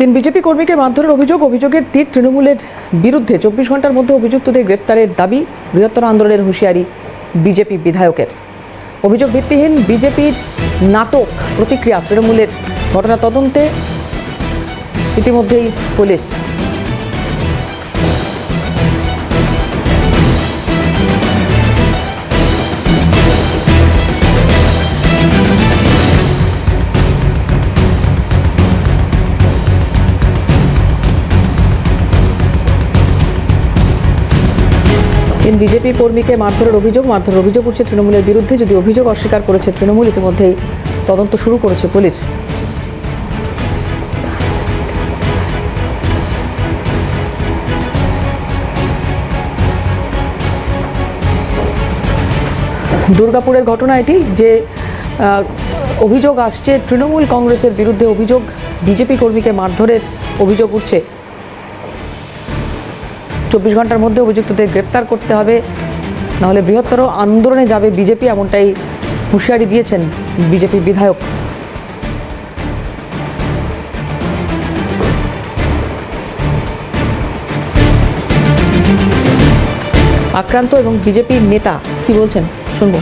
তিন বিজেপি কর্মীকে মারধরের অভিযোগ, অভিযোগের তীর তৃণমূলের বিরুদ্ধে চব্বিশ ঘণ্টার মধ্যে অভিযুক্তদের গ্রেপ্তারের দাবি বৃহত্তর আন্দোলনের হুঁশিয়ারি বিজেপি বিধায়কের। অভিযোগ ভিত্তিহীন বিজেপির নাটক প্রতিক্রিয়া তৃণমূলের ঘটনা তদন্তে। ইতিমধ্যেই পুলিশ বিজেপি কর্মীকে মারধরের অভিযোগ মারধরের অভিযোগ উঠছে তৃণমূলের বিরুদ্ধে। যদি অভিযোগ অস্বীকার করেছে তৃণমূল, ইতিমধ্যেই তদন্ত শুরু করেছে পুলিশ। দুর্গাপুরের ঘটনা এটি যে অভিযোগ আসছে, তৃণমূল কংগ্রেসের বিরুদ্ধে অভিযোগ, বিজেপি কর্মীকে মারধরের অভিযোগ উঠছে। চব্বিশ ঘণ্টার মধ্যে অভিযুক্তদের গ্রেপ্তার করতে হবে। নাহলে বৃহত্তর আন্দোলনে যাবে বিজেপি, এমনটাই হুঁশিয়ারি দিয়েছেন বিজেপি বিধায়ক। আক্রান্ত এবং বিজেপির নেতা, কি বলছেন? শুনব।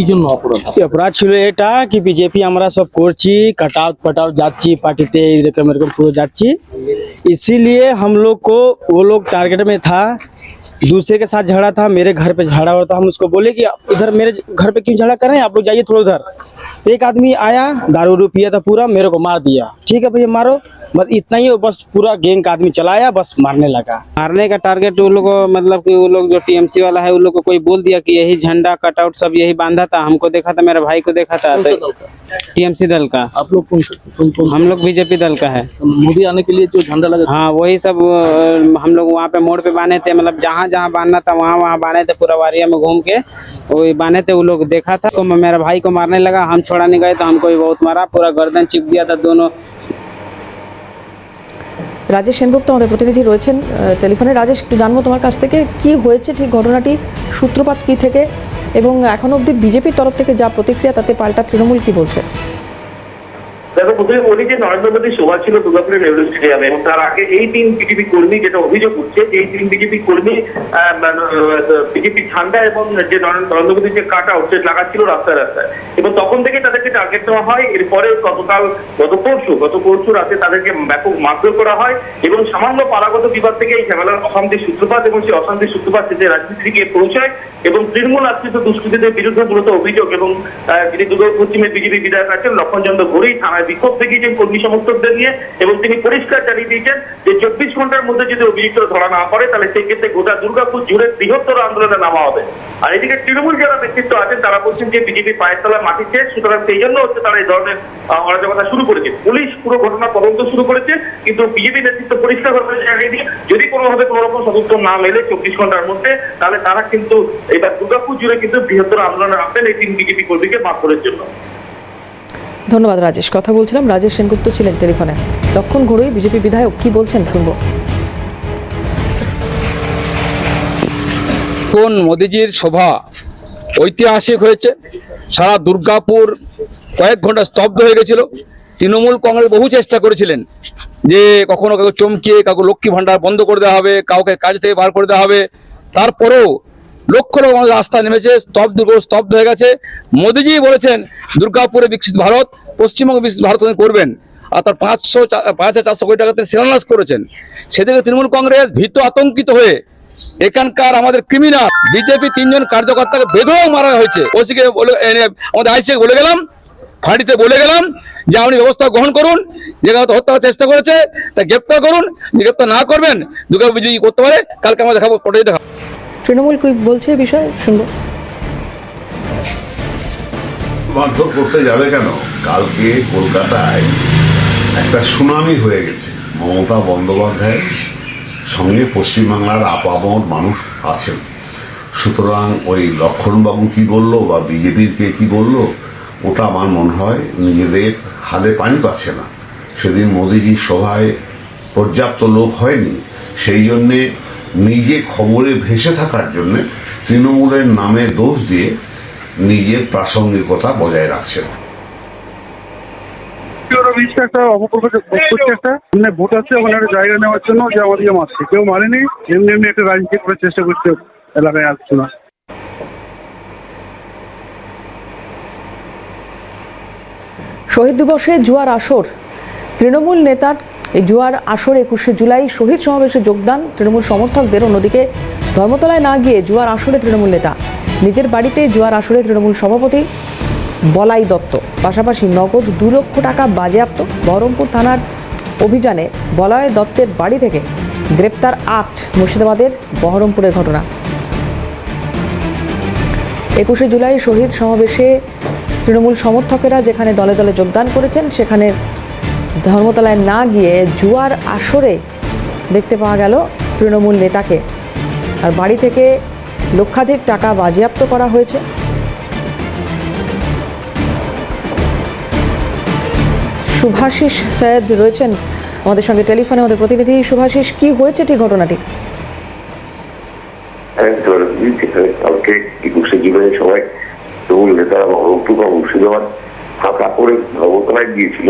কি জন্য অপরাধ অপরাধ ছিল এটা কি বিজেপি আমরা সব করছি कटआउट पटाउट যাচ্ছি পার্টিতে এরকম এরকম পুরো যাচ্ছি इसीलिए हम लोग को वो लोग टारगेट में था दूसरे के साथ झगड़ा था मेरे घर पे झगड़ा हुआ था हम उसको बोले कि उधर मेरे घर पे क्यों झगड़ा कर रहे हैं आप लोग जाइए थोड़ा उधर एक आदमी आया दारू उरू पिया था पूरा मेरे को मार दिया ठीक है भैया मारो बस इतना ही हो बस पूरा गैंग का आदमी चलाया बस मारने लगा। मारने का टारगेट वो लोग मतलब कि वो लोग जो टीएमसी वाला है उन लोग को कोई बोल दिया कि यही झंडा कटआउट सब यही बांधा था हमको देखा था मेरे भाई को देखा था कौन सा दल का? टीएमसी दल का। आप लोग हम लोग बीजेपी दल का है। मोदी आने के लिए जो झंडा लगा हाँ वही सब हम लोग वहाँ पे मोड़ पे बांधे थे मतलब जहाँ जहाँ बांधना था वहाँ वहाँ बांधे थे पूरा वारिया में घूम के वही बांधे थे वो लोग देखा था। तो मेरा भाई को मारने लगा हम छोड़ा नहीं गए तो हमको भी बहुत मारा पूरा गर्दन चिप दिया था दोनों। রাজেশ সেনগুপ্ত আমাদের প্রতিনিধি রয়েছেন টেলিফোনে। রাজেশ, একটু জানব তোমার কাছ থেকে, কি হয়েছে ঠিক ঘটনাটি, সূত্রপাত কি থেকে, এবং এখন অবধি বিজেপির তরফ থেকে যা প্রতিক্রিয়া, তাতে পাল্টা তৃণমূল কি বলছে? দেখো, প্রথমে বলি যে নরেন্দ্র মোদীর সভা ছিল দুর্গাপুরের নেহরু স্টেডিয়ামে, এবং তার আগে এই তিন বিজেপি কর্মী যেটা অভিযোগ উঠছে এই তিন বিজেপি কর্মী বিজেপি ঝান্ডা এবং যে নরেন্দ্র মোদীর যে কাটা উঠছে লাগাচ্ছিল রাস্তায় রাস্তায়। এবং তখন থেকে তাদেরকে টার্গেট নেওয়া হয়, এরপরে গতকাল, গত পরশু গত পরশু রাতে তাদেরকে ব্যাপক মারধর করা হয়, এবং সামান্য পারাগত বিবাদ থেকে এই ঝামেলার অশান্তির সূত্রপাত এবং সেই অশান্তির সূত্রপাত যে রাজনীতি থেকে পৌঁছায়, এবং তৃণমূল আশ্রিত দুষ্কৃতীদের বিরুদ্ধে মূলত অভিযোগ এবং যিনি দুর্গা পশ্চিমের বিজেপি বিধায়ক আছেন লক্ষণ চন্দ্র ঘড়ি থানায় বিক্ষোভ দেখিয়েছেন কর্মী সমর্থকদের নিয়ে এবং তিনি পরিষ্কার জানিয়ে দিয়েছেন যে চব্বিশ ঘণ্টার মধ্যে যদি অভিযুক্ত ধরা না পড়ে, তাহলে সেই ক্ষেত্রে গোটা দুর্গাপুর জুড়ে বৃহত্তর আন্দোলনে নামা হবে। আর এদিকে তৃণমূল যারা ব্যক্তিত্ব আছেন, তারা বলছেন যে বিজেপি পায়ের তলা মাটি শেষ সুতরাং সেই জন্য হচ্ছে তারা এই ধরনের অরাজকতা শুরু করেছে। পুলিশ পুরো ঘটনা তদন্ত শুরু করেছে, কিন্তু বিজেপি নেতৃত্ব পরিষ্কারভাবে জানিয়ে দিয়ে যদি কোনোভাবে কোনো রকম সদুত্তর না মেলে চব্বিশ ঘণ্টার মধ্যে, তাহলে তারা কিন্তু এবার দুর্গাপুর জুড়ে কিন্তু বৃহত্তর আন্দোলনে আসবেন এই তিন বিজেপি কর্মীকে করার জন্য। ধন্যবাদ, রাজেশ। কথা বলছিলাম, রাজেশ সেনগুপ্ত ছিলেন টেলিফোনে। লক্ষণ ঘড়ুই, বিজেপি বিধায়ক, কি বলছেন শুনব। কোন মোদিজির সভা ঐতিহাসিক হয়েছে। সারা দুর্গাপুর কয়েক ঘণ্টা স্তব্ধ হয়ে গেছিল। তৃণমূল কংগ্রেস বহু চেষ্টা করেছিলেন যে কখনো কাউকে চমকিয়ে, কাউকে লক্ষ্মী ভান্ডার বন্ধ করে দেওয়া হবে, কাউকে কাজ থেকে বার করে দেওয়া হবে। তারপরেও লক্ষ লক্ষ মানুষ রাস্তা নেমেছে, স্তব্ধ স্তব্ধ হয়ে গেছে। মোদিজি বলেছেন, দুর্গাপুরে বিকশিত ভারত, পশ্চিমবঙ্গ বিকশিত ভারত করবেন। আর তার পাঁচশো পাঁচ হাজার চারশো কোটি টাকা তিনি শিলান্যাস করেছেন। সেদিকে তৃণমূল কংগ্রেস ভীত আতঙ্কিত হয়ে, এখানকার আমাদের ক্রিমিনাল বিজেপি তিনজন কার্যকর্তাকে বেধড়ক মারা হয়েছে। ওসিকে বলে আমাদের আইসিকে বলে গেলাম, ফাঁড়িতে বলে গেলাম, যে আপনি ব্যবস্থা গ্রহণ করুন, যে হত্যা করার চেষ্টা করেছে, তা গ্রেপ্তার করুন গ্রেপ্তার না করবেন দুর্গা বিজয়ী করতে পারে, কালকে আমরা দেখাবো ফটো দেখাবো। তৃণমূল কি বলছে এই বিষয়ে? শুনব। মারধর করতে যাবে কেন? কালকে কলকাতায় একটা সুনামি হয়ে গেছে। মমতা বন্দ্যোপাধ্যায়ের সঙ্গে পশ্চিমবাংলার আপামর মানুষ আছেন। সুতরাং ওই লক্ষণবাবু কি বলল বা বিজেপির কে কি বলল, ওটা আমার মনে হয় নিজেদের হালে পানি পাচ্ছে না। সেদিন মোদিজির সভায় পর্যাপ্ত লোক হয়নি। সেই জন্যে নিজে খবরে ভেসে থাকার জন্যে তৃণমূলের নামে দোষ দিয়ে নিজের প্রাসঙ্গিকতা বজায় রাখছেন। একটা অপপ্রচার মানে ভোট আছে ওখানে জায়গা নেওয়ার জন্য যে আমাদেরকে মারছে কেউ মারেনি এমনি এমনি একটা রাজনীতি করার চেষ্টা করছে এলাকায় আসছে না। শহীদ দিবসে জুয়ার আসর। তৃণমূল নেতার এই জুয়ার আসর একুশে জুলাই শহীদ সমাবেশে যোগদান তৃণমূল সমর্থকদের। অন্যদিকে ধর্মতলায় না গিয়ে জুয়ার আসরে তৃণমূল নেতা। নিজের বাড়িতে জুয়ার আসরে তৃণমূল সভাপতি বলাই দত্ত। পাশাপাশি নগদ দু লক্ষ টাকা বাজেয়াপ্ত বহরমপুর থানার অভিযানে বলয় দত্তের বাড়ি থেকে গ্রেপ্তার আট মুর্শিদাবাদের বহরমপুরের ঘটনা। একুশে জুলাই শহীদ সমাবেশে তৃণমূল সমর্থকেরা যেখানে দলে দলে যোগদান করেছেন, সেখানে ধর্মতলায় না গিয়ে জুয়ার আসরে দেখতে পাওয়া গেল তৃণমূল নেতাকে। আর বাড়ি থেকে লক্ষাধিক টাকা বাজেয়াপ্ত করা হয়েছে। শুভাশিস সৈয়দ রয়েছেন আমাদের সঙ্গে টেলিফোনে আমাদের প্রতিনিধি। শুভাশিস, কি হয়েছে ঠিক ঘটনাটি? সবাই তৃণমূল নেতারা বহরমপুর বা মুর্শিদাবাদ ফাঁকা করে ধর্মতলায় গিয়েছিল।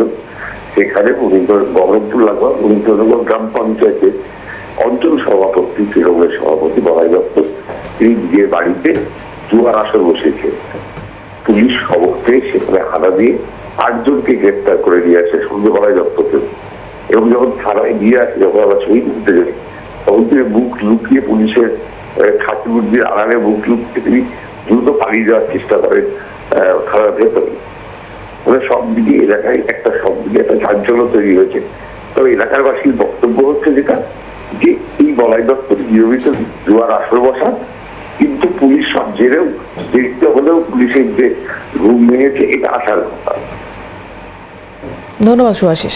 সেখানে বহরমপুর লাগোয়া উনিন্দরনগর গ্রাম পঞ্চায়েতের অঞ্চল সভাপতি, তৃণমূলের সভাপতি বলাই দত্ত তিনি নিজের বাড়িতে জুয়ার আসর বসেছে পুলিশ খবর পেয়ে সেখানে হানা দিয়ে আটজনকে গ্রেপ্তার করে নিয়ে আসে সন্ধ্যেবেলায় দত্তকে এবং যখন থানায় গিয়ে আসে, যখন আমরা শহীদ হতে যাই, তখন তিনি মুখ লুকিয়ে পুলিশের ঠাকুর দিয়ে আড়ালে মুখ লুকিয়ে তিনি দ্রুত পালিয়ে যাওয়ার চেষ্টা করেন থানার ভেতরে। মানে সব দিকে এলাকায় একটা সব দিকে একটা চাঞ্চল্য তৈরি হয়েছে। তবে এলাকার বাসীর বক্তব্য হচ্ছে যেটা, যে এই বলাই দপ্তর নিয়মিত জুয়ার আসর বসা, কিন্তু পুলিশ সব জেরেও দেখতে হলেও পুলিশের যে রুম ভেঙেছে, এটা আসার কথা। ধন্যবাদ, শুভাশিস।